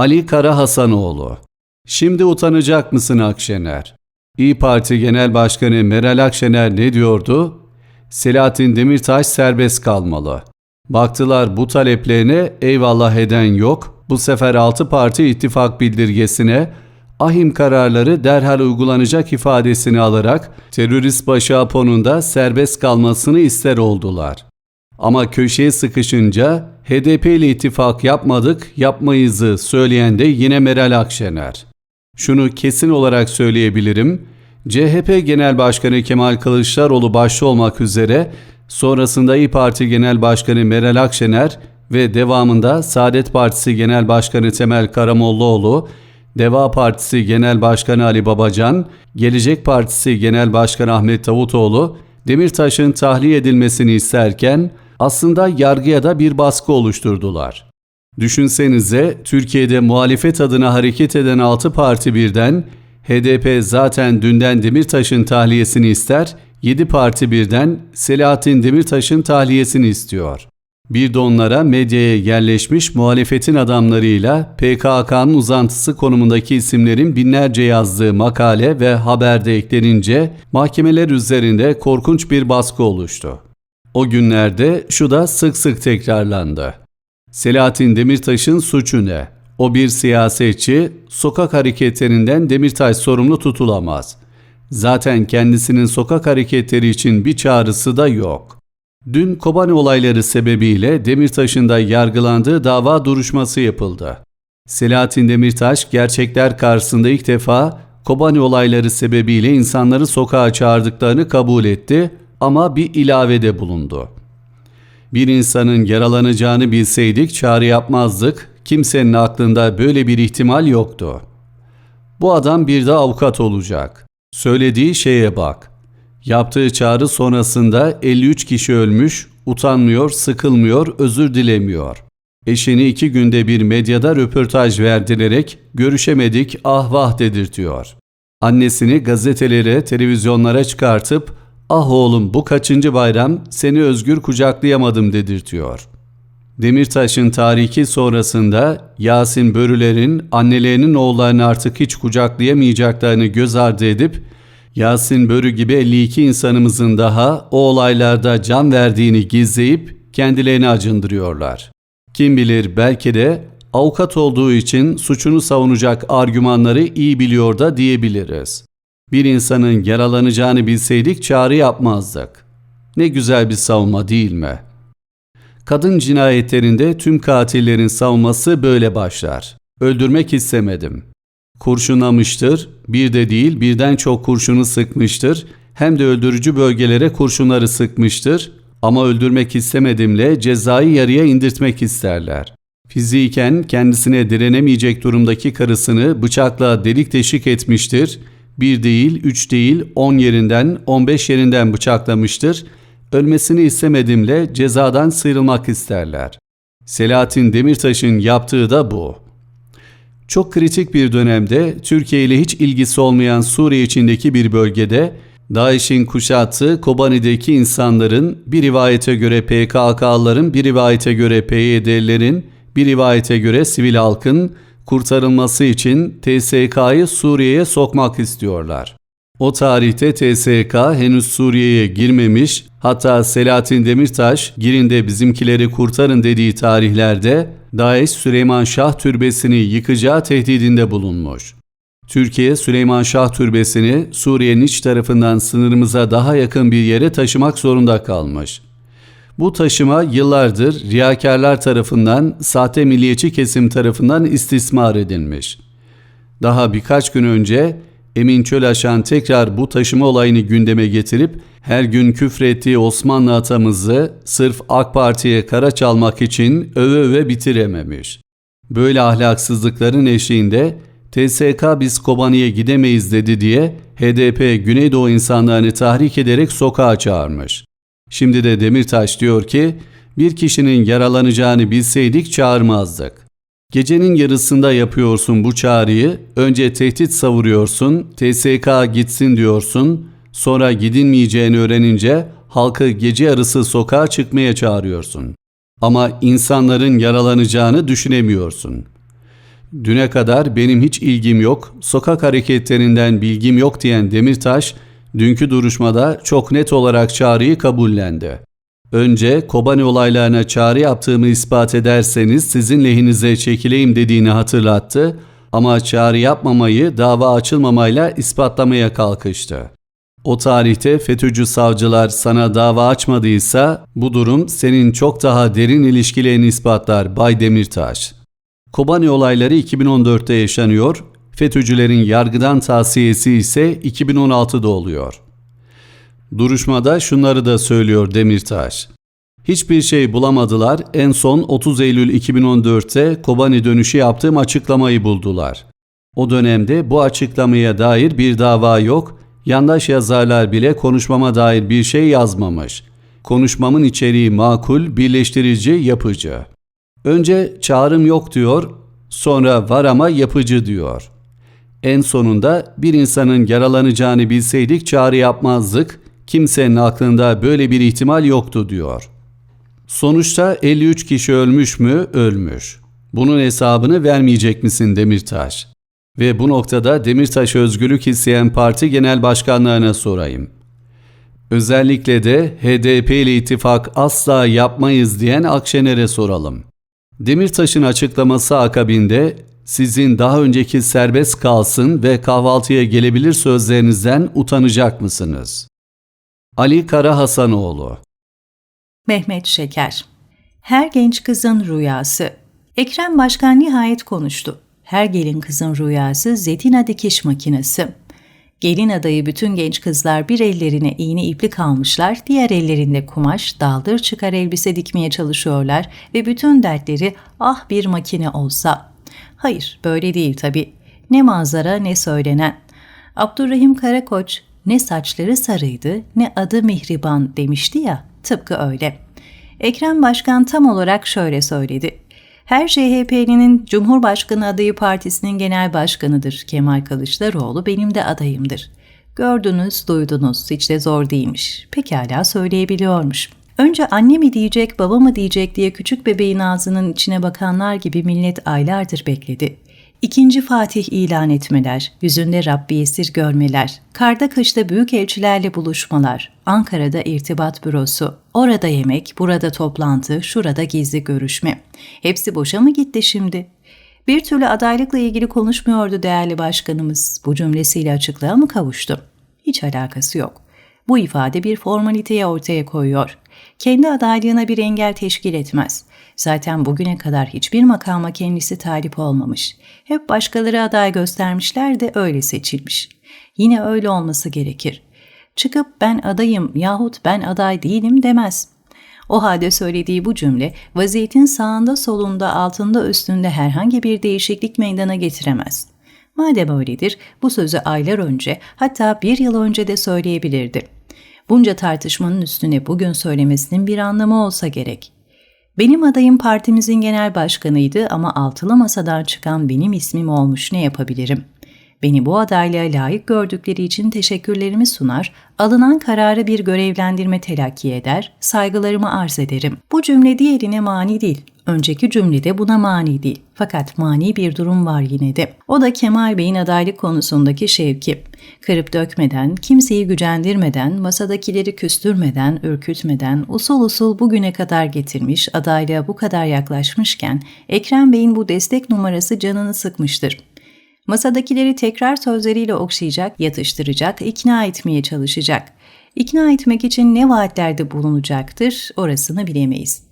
Ali Kara Hasanoğlu Şimdi utanacak mısın Akşener? İyi Parti Genel Başkanı Meral Akşener ne diyordu? Selahattin Demirtaş serbest kalmalı. Baktılar bu taleplerine eyvallah eden yok. Bu sefer 6 parti ittifak bildirgesine ahim kararları derhal uygulanacak ifadesini alarak terörist başı Apo'nun da serbest kalmasını ister oldular. Ama köşeye sıkışınca HDP ile ittifak yapmadık, yapmayızı söyleyen de yine Meral Akşener. Şunu kesin olarak söyleyebilirim. CHP Genel Başkanı Kemal Kılıçdaroğlu başta olmak üzere sonrasında İyi Parti Genel Başkanı Meral Akşener ve devamında Saadet Partisi Genel Başkanı Temel Karamollaoğlu, Deva Partisi Genel Başkanı Ali Babacan, Gelecek Partisi Genel Başkanı Ahmet Davutoğlu, Demirtaş'ın tahliye edilmesini isterken aslında yargıya da bir baskı oluşturdular. Düşünsenize Türkiye'de muhalefet adına hareket eden 6 parti birden HDP zaten dünden Demirtaş'ın tahliyesini ister, 7 parti birden Selahattin Demirtaş'ın tahliyesini istiyor. Bir de onlara medyaya yerleşmiş muhalefetin adamlarıyla PKK'nın uzantısı konumundaki isimlerin binlerce yazdığı makale ve haberde eklenince mahkemeler üzerinde korkunç bir baskı oluştu. O günlerde şu da sık sık tekrarlandı. Selahattin Demirtaş'ın suçu ne? O bir siyasetçi, sokak hareketlerinden Demirtaş sorumlu tutulamaz. Zaten kendisinin sokak hareketleri için bir çağrısı da yok. Dün Kobani olayları sebebiyle Demirtaş'ın da yargılandığı dava duruşması yapıldı. Selahattin Demirtaş gerçekler karşısında ilk defa Kobani olayları sebebiyle insanları sokağa çağırdıklarını kabul etti ama bir ilavede bulundu. Bir insanın yaralanacağını bilseydik çağrı yapmazdık, kimsenin aklında böyle bir ihtimal yoktu. Bu adam bir de avukat olacak. Söylediği şeye bak. Yaptığı çağrı sonrasında 53 kişi ölmüş, utanmıyor, sıkılmıyor, özür dilemiyor. Eşini iki günde bir medyada röportaj verdirerek görüşemedik ah vah dedirtiyor. Annesini gazetelere, televizyonlara çıkartıp ah oğlum bu kaçıncı bayram seni özgür kucaklayamadım dedirtiyor. Demirtaş'ın tarihi sonrasında Yasin Börüler'in annelerinin oğullarını artık hiç kucaklayamayacaklarını göz ardı edip Yasin Börü gibi 52 insanımızın daha o olaylarda can verdiğini gizleyip kendilerini acındırıyorlar. Kim bilir belki de avukat olduğu için suçunu savunacak argümanları iyi biliyor da diyebiliriz. Bir insanın yaralanacağını bilseydik çağrı yapmazdık. Ne güzel bir savunma değil mi? Kadın cinayetlerinde tüm katillerin savunması böyle başlar. Öldürmek istemedim. Kurşunlamıştır, bir de değil birden çok kurşunu sıkmıştır, hem de öldürücü bölgelere kurşunları sıkmıştır ama öldürmek istemedimle cezayı yarıya indirtmek isterler. Fiziken kendisine direnemeyecek durumdaki karısını bıçakla delik deşik etmiştir, bir değil, üç değil, on yerinden, on beş yerinden bıçaklamıştır, ölmesini istemedimle cezadan sıyrılmak isterler. Selahattin Demirtaş'ın yaptığı da bu. Çok kritik bir dönemde Türkiye ile hiç ilgisi olmayan Suriye içindeki bir bölgede DAEŞ'in kuşattığı Kobani'deki insanların bir rivayete göre PKK'ların, bir rivayete göre PYD'lerin, bir rivayete göre sivil halkın kurtarılması için TSK'yı Suriye'ye sokmak istiyorlar. O tarihte TSK henüz Suriye'ye girmemiş, hatta Selahattin Demirtaş girin de bizimkileri kurtarın dediği tarihlerde Daesh Süleyman Şah Türbesi'ni yıkacağı tehdidinde bulunmuş. Türkiye Süleyman Şah Türbesi'ni Suriye'nin iç tarafından sınırımıza daha yakın bir yere taşımak zorunda kalmış. Bu taşıma yıllardır riyakarlar tarafından, sahte milliyetçi kesim tarafından istismar edilmiş. Daha birkaç gün önce Emin Çölaşan tekrar bu taşıma olayını gündeme getirip her gün küfrettiği Osmanlı atamızı sırf AK Parti'ye kara çalmak için öve öve bitirememiş. Böyle ahlaksızlıkların eşiğinde TSK biz Kobani'ye gidemeyiz dedi diye HDP Güneydoğu insanlarını tahrik ederek sokağa çağırmış. Şimdi de Demirtaş diyor ki bir kişinin yaralanacağını bilseydik çağırmazdık. Gecenin yarısında yapıyorsun bu çağrıyı, önce tehdit savuruyorsun, TSK gitsin diyorsun, sonra gidilmeyeceğini öğrenince halkı gece yarısı sokağa çıkmaya çağırıyorsun. Ama insanların yaralanacağını düşünemiyorsun. Düne kadar benim hiç ilgim yok, sokak hareketlerinden bilgim yok diyen Demirtaş, dünkü duruşmada çok net olarak çağrıyı kabullendi. Önce Kobani olaylarına çağrı yaptığımı ispat ederseniz sizin lehinize çekileyim dediğini hatırlattı ama çağrı yapmamayı dava açılmamayla ispatlamaya kalkıştı. O tarihte FETÖ'cü savcılar sana dava açmadıysa bu durum senin çok daha derin ilişkilerini ispatlar Bay Demirtaş. Kobani olayları 2014'te yaşanıyor, FETÖ'cülerin yargıdan tavsiyesi ise 2016'da oluyor. Duruşmada şunları da söylüyor Demirtaş. Hiçbir şey bulamadılar, en son 30 Eylül 2014'te Kobani dönüşü yaptığım açıklamayı buldular. O dönemde bu açıklamaya dair bir dava yok, yandaş yazarlar bile konuşmama dair bir şey yazmamış. Konuşmamın içeriği makul, birleştirici, yapıcı. Önce çağrım yok diyor, sonra var ama yapıcı diyor. En sonunda bir insanın yaralanacağını bilseydik çağrı yapmazdık, kimsenin aklında böyle bir ihtimal yoktu diyor. Sonuçta 53 kişi ölmüş mü? Ölmüş. Bunun hesabını vermeyecek misin Demirtaş? Ve bu noktada Demirtaş özgürlük isteyen parti genel başkanlarına sorayım. Özellikle de HDP ile ittifak asla yapmayız diyen Akşener'e soralım. Demirtaş'ın açıklaması akabinde sizin daha önceki serbest kalsın ve kahvaltıya gelebilir sözlerinizden utanacak mısınız? Ali Kara Hasanoğlu Mehmet Şeker Her genç kızın rüyası Ekrem Başkan nihayet konuştu. Her gelin kızın rüyası Zetina dikiş makinesi. Gelin adayı bütün genç kızlar bir ellerine iğne iplik almışlar, diğer ellerinde kumaş, daldır çıkar elbise dikmeye çalışıyorlar ve bütün dertleri ah bir makine olsa. Hayır, böyle değil tabii. Ne manzara ne söylenen. Abdurrahim Karakoç ne saçları sarıydı ne adı Mihriban demişti ya, tıpkı öyle. Ekrem Başkan tam olarak şöyle söyledi. Her CHP'linin Cumhurbaşkanı adayı partisinin genel başkanıdır Kemal Kılıçdaroğlu benim de adayımdır. Gördünüz, duydunuz, hiç de zor değilmiş. Pekala söyleyebiliyormuş. Önce anne mi diyecek, baba mı diyecek diye küçük bebeğin ağzının içine bakanlar gibi millet aylardır bekledi. İkinci Fatih ilan etmeler, yüzünde Rabbi esir görmeler, karda kışta büyük elçilerle buluşmalar, Ankara'da irtibat bürosu, orada yemek, burada toplantı, şurada gizli görüşme. Hepsi boşa mı gitti şimdi? Bir türlü adaylıkla ilgili konuşmuyordu değerli başkanımız. Bu cümlesiyle açıklığa mı kavuştu? Hiç alakası yok. Bu ifade bir formaliteyi ortaya koyuyor. Kendi adaylığına bir engel teşkil etmez. Zaten bugüne kadar hiçbir makama kendisi talip olmamış. Hep başkaları aday göstermişler de öyle seçilmiş. Yine öyle olması gerekir. Çıkıp ben adayım yahut ben aday değilim demez. O halde söylediği bu cümle vaziyetin sağında solunda altında üstünde herhangi bir değişiklik meydana getiremez. Madem öyledir bu sözü aylar önce hatta bir yıl önce de söyleyebilirdi. Bunca tartışmanın üstüne bugün söylemesinin bir anlamı olsa gerek. Benim adayım partimizin genel başkanıydı ama altılı masadan çıkan benim ismim olmuş ne yapabilirim? Beni bu adaylığa layık gördükleri için teşekkürlerimi sunar, alınan kararı bir görevlendirme telakki eder, saygılarımı arz ederim. Bu cümle diğerine mani değil. Önceki cümlede buna mani değil. Fakat mani bir durum var yine de. O da Kemal Bey'in adaylık konusundaki şevki. Kırıp dökmeden, kimseyi gücendirmeden, masadakileri küstürmeden, ürkütmeden, usul usul bugüne kadar getirmiş, adaylığa bu kadar yaklaşmışken Ekrem Bey'in bu destek numarası canını sıkmıştır. Masadakileri tekrar sözleriyle okşayacak, yatıştıracak, ikna etmeye çalışacak. İkna etmek için ne vaatlerde bulunacaktır orasını bilemeyiz.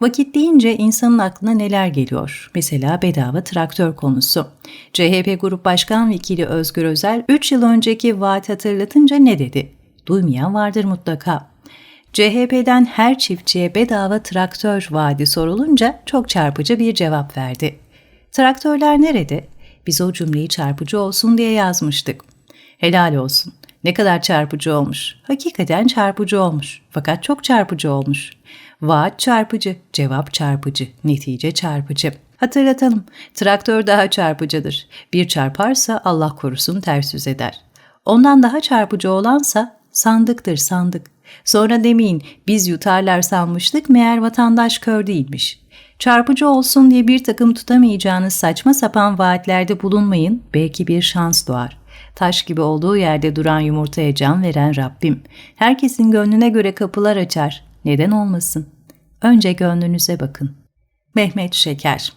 Vakit deyince insanın aklına neler geliyor? Mesela bedava traktör konusu. CHP Grup Başkan Vekili Özgür Özel 3 yıl önceki vaat hatırlatınca ne dedi? Duymayan vardır mutlaka. CHP'den her çiftçiye bedava traktör vaadi sorulunca çok çarpıcı bir cevap verdi. Traktörler nerede? Biz o cümleyi çarpıcı olsun diye yazmıştık. Helal olsun. Ne kadar çarpıcı olmuş. Hakikaten çarpıcı olmuş. Fakat çok çarpıcı olmuş. Vaat çarpıcı, cevap çarpıcı, netice çarpıcı. Hatırlatalım, traktör daha çarpıcıdır. Bir çarparsa Allah korusun ters yüz eder. Ondan daha çarpıcı olansa sandıktır sandık. Sonra demeyin biz yutarlar sanmıştık meğer vatandaş kör değilmiş. Çarpıcı olsun diye bir takım tutamayacağınız saçma sapan vaatlerde bulunmayın, belki bir şans doğar. Taş gibi olduğu yerde duran yumurtaya can veren Rabbim. Herkesin gönlüne göre kapılar açar. Neden olmasın? Önce gönlünüze bakın. Mehmet Şeker